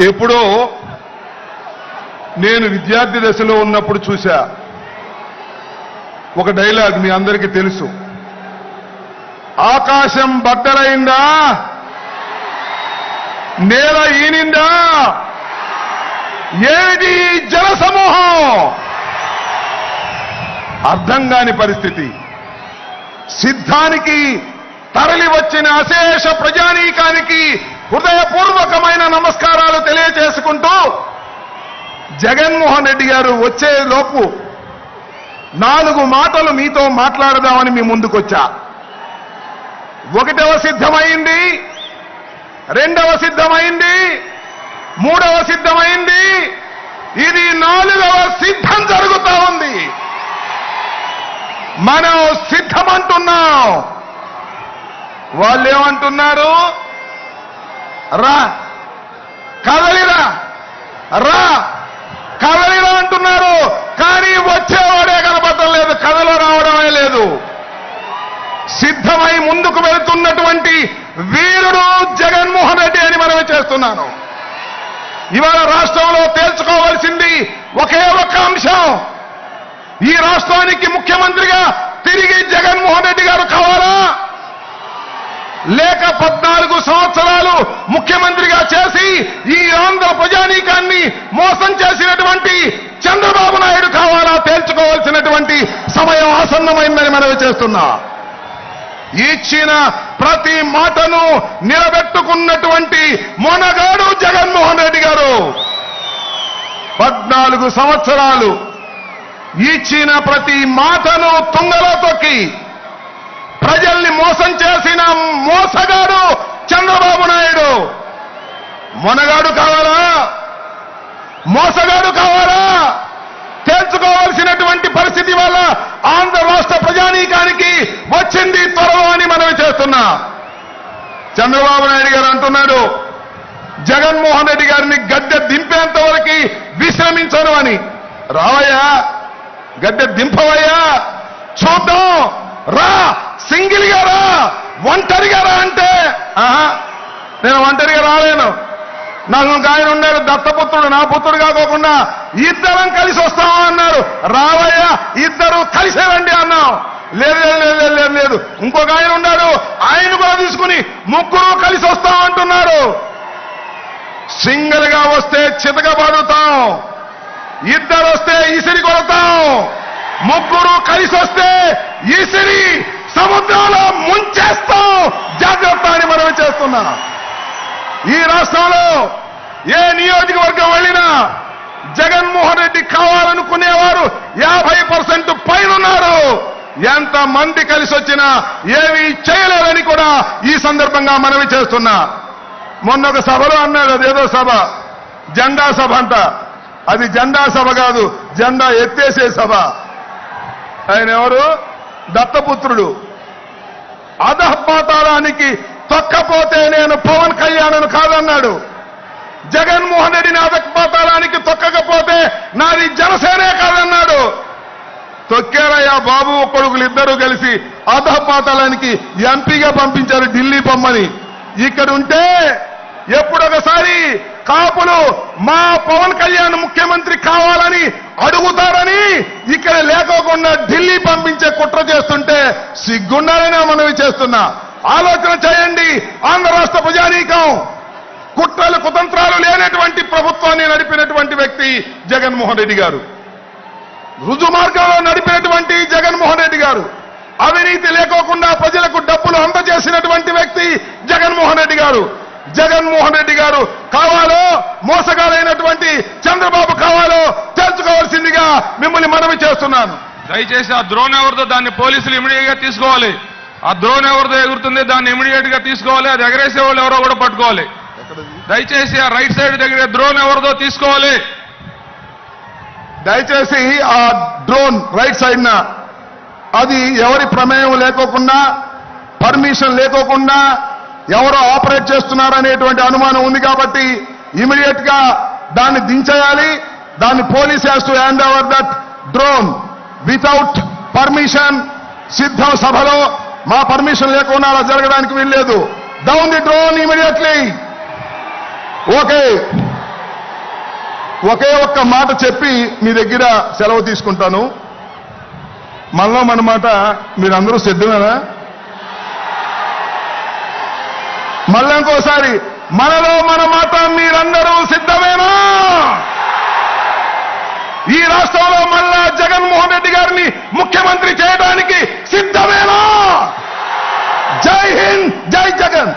ఎప్పుడో నేను విద్యార్థి దశలో ఉన్నప్పుడు చూశా. ఒక డైలాగ్ మీ అందరికీ తెలుసు. ఆకాశం బట్టలైందా నేల ఈనిందా? ఏది జనసమూహం జల సమూహం అర్థం కాని పరిస్థితి. సిద్ధానికి తరలి వచ్చిన అశేష ప్రజానీకానికి హృదయపూర్వకమైన నమస్కారం. జగన్మోహన్ రెడ్డి గారు వచ్చే లోపు నాలుగు మాటలు మీతో మాట్లాడదామని మీ ముందుకొచ్చా? ఒకటవ సిద్ధమైంది రెండవ సిద్ధమైంది మూడవ సిద్ధమైంది ఇది నాలుగవ సిద్ధం జరుగుతూ ఉంది. మనం సిద్ధమంటున్నాం. వాళ్ళు ఏమంటున్నారు రా. కదలిరా. రా కదలిరా అంటున్నారు కానీ వచ్చేవాడే కనపడటం లేదు కథలో రావడమే లేదు సిద్ధమై ముందుకు వెళ్తున్నటువంటి వీరుడు జగన్మోహన్ రెడ్డి అని మనవి చేస్తున్నాను. ఇవాళ రాష్ట్రంలో తేల్చుకోవాల్సింది ఒకే ఒక్క అంశం. ఈ రాష్ట్రానికి ముఖ్యమంత్రిగా తిరిగి జగన్మోహన్ రెడ్డి గారు కావాలా? లేక పద్నాలుగు సంవత్సరాలు ముఖ్యమంత్రిగా చేసి ఈ ఆంధ్ర ప్రజానీకాన్ని మోసం చేసినటువంటి చంద్రబాబు నాయుడు కావాలా? తేల్చుకోవాల్సినటువంటి సమయం ఆసన్నమైందని మనవి చేస్తున్నా. ఇచ్చిన ప్రతి మాటను నిలబెట్టుకున్నటువంటి మొనగాడు జగన్మోహన్ రెడ్డి గారు. పద్నాలుగు సంవత్సరాలు ఇచ్చిన ప్రతి మాటను తుంగలో తొక్కి ప్రజల్ని మోసం చేసిన మోసగాడు చంద్రబాబు నాయుడు. మొనగాడు కావాలా? మోసగాడు కావాలా తేల్చుకోవాల్సినటువంటి పరిస్థితి వల్ల ఆంధ్ర రాష్ట్ర ప్రజానీకానికి వచ్చింది త్వరలో అని మనవి చేస్తున్నా చంద్రబాబు నాయుడు గారు అంటున్నాడు జగన్మోహన్ రెడ్డి గారిని గద్దె దింపేంత వరకు విశ్రమించను అని. రావయ్యా గద్దె దింపవయ్యా. చూద్దాం. రా. సింగిల్గా రా. ఒంటరిగా రా అంటే. ఆహా, నేను ఒంటరిగా రాలేను. నాకు ఆయన ఉన్నాడు దత్తపుత్రుడు నా పుత్రుడు కాకోకుండా ఇద్దరం కలిసి వస్తామా అన్నారు. రావయ్యా ఇద్దరు కలిసే రండి అన్నాం. లేదు ఇంకొక ఆయన ఉన్నాడు. ఆయన కూడా తీసుకుని ముగ్గురు కలిసి వస్తాం అంటున్నారు. సింగిల్గా వస్తే చితకబడుతాం ఇద్దరు వస్తే ఇసిరి కొడతాం. ముగ్గురు కలిసి వస్తే ఇసిరి సముద్రంలో ముంచేస్తాం. జాగ్రత్త అని మనం చేస్తున్నా. ఈ రాష్ట్రంలో ఏ నియోజకవర్గం వెళ్ళినా జగన్మోహన్ రెడ్డి కావాలనుకునేవారు యాభై పర్సెంట్ పైనున్నారు. ఎంత మంది కలిసి వచ్చినా ఏమీ చేయలేదని కూడా ఈ సందర్భంగా మనవి చేస్తున్నా. మొన్న ఒక సభలో అన్నారు అదేదో సభ. జెండా సభ అంట. అది జెండా సభ కాదు జెండా ఎత్తేసే సభ. ఆయన ఎవరు? దత్తపుత్రుడు. అధపాతాళానికి తొక్కపోతే నేను పవన్ కళ్యాణ్ను కాదన్నాడు. జగన్మోహన్ రెడ్డిని కొడుకులు ఇద్దరూ కలిసి అధపాతాళానికి ఎంపీగా పంపించారు ఢిల్లీ పొమ్మని ఇక్కడ ఉంటే ఎప్పుడొకసారి కాపులు మా పవన్ కళ్యాణ్ ముఖ్యమంత్రి కావాలని అడుగుతారని ఇక్కడ లేకోకుండా ఢిల్లీ పంపించే కుట్ర చేస్తుంటే సిగ్గుండాలని మనవి చేస్తున్నా. ఆలోచన చేయండి ఆంధ్ర రాష్ట్ర ప్రజానీకం. కుట్రలు కుతంత్రాలు లేనటువంటి ప్రభుత్వాన్ని నడిపినటువంటి వ్యక్తి జగన్మోహన్ రెడ్డి గారు. రుజు మార్గంలో నడిపినటువంటి జగన్మోహన్ రెడ్డి అవినీతి లేకోకుండా ప్రజలకు డబ్బులు అందజేసినటువంటి వ్యక్తి జగన్మోహన్ రెడ్డి గారు. జగన్మోహన్ రెడ్డి గారు కావాలో మోసగాలైనటువంటి చంద్రబాబు కావాలో తెలుసుకోవాల్సిందిగా మిమ్మల్ని మనవి చేస్తున్నాను. దయచేసి ఆ ద్రోణ్ ఎవరిదో దాన్ని పోలీసులు ఇమీడియట్గా తీసుకోవాలి. ఆ ద్రోణ్ ఎవరిదో ఎగురుతుంది దాన్ని ఇమీడియట్గా తీసుకోవాలి. అది ఎగరేసే వాళ్ళు ఎవరో కూడా పట్టుకోవాలి. దయచేసి ఆ రైట్ సైడ్ దగ్గర ద్రోణ్ ఎవరిదో తీసుకోవాలి. దయచేసి ఆ డ్రోన్ రైట్ సైడ్ న అది ఎవరి ప్రమేయం లేకోకుండా పర్మిషన్ లేకోకుండా ఎవరో ఆపరేట్ చేస్తున్నారనేటువంటి అనుమానం ఉంది కాబట్టి ఇమీడియట్గా దాన్ని దించేయాలి. దాన్ని police has to hand over that drone without permission సిద్ధం సభలో మా పర్మిషన్ లేకుండా అలా జరగడానికి వీల్లేదు. Down the drone immediately okay. ఒకే ఒక్క మాట చెప్పి మీ దగ్గర సెలవు తీసుకుంటాను. మళ్ళా మన మాట మీరందరూ సిద్ధమేనా? మళ్ళీ ఇంకోసారి మనలో మన మాట మీరందరూ సిద్ధమేనా? ఈ రాష్ట్రంలో మళ్ళా జగన్మోహన్ రెడ్డి గారిని ముఖ్యమంత్రి చేయడానికి సిద్ధమేనా? జై హింద్ జై జగన్.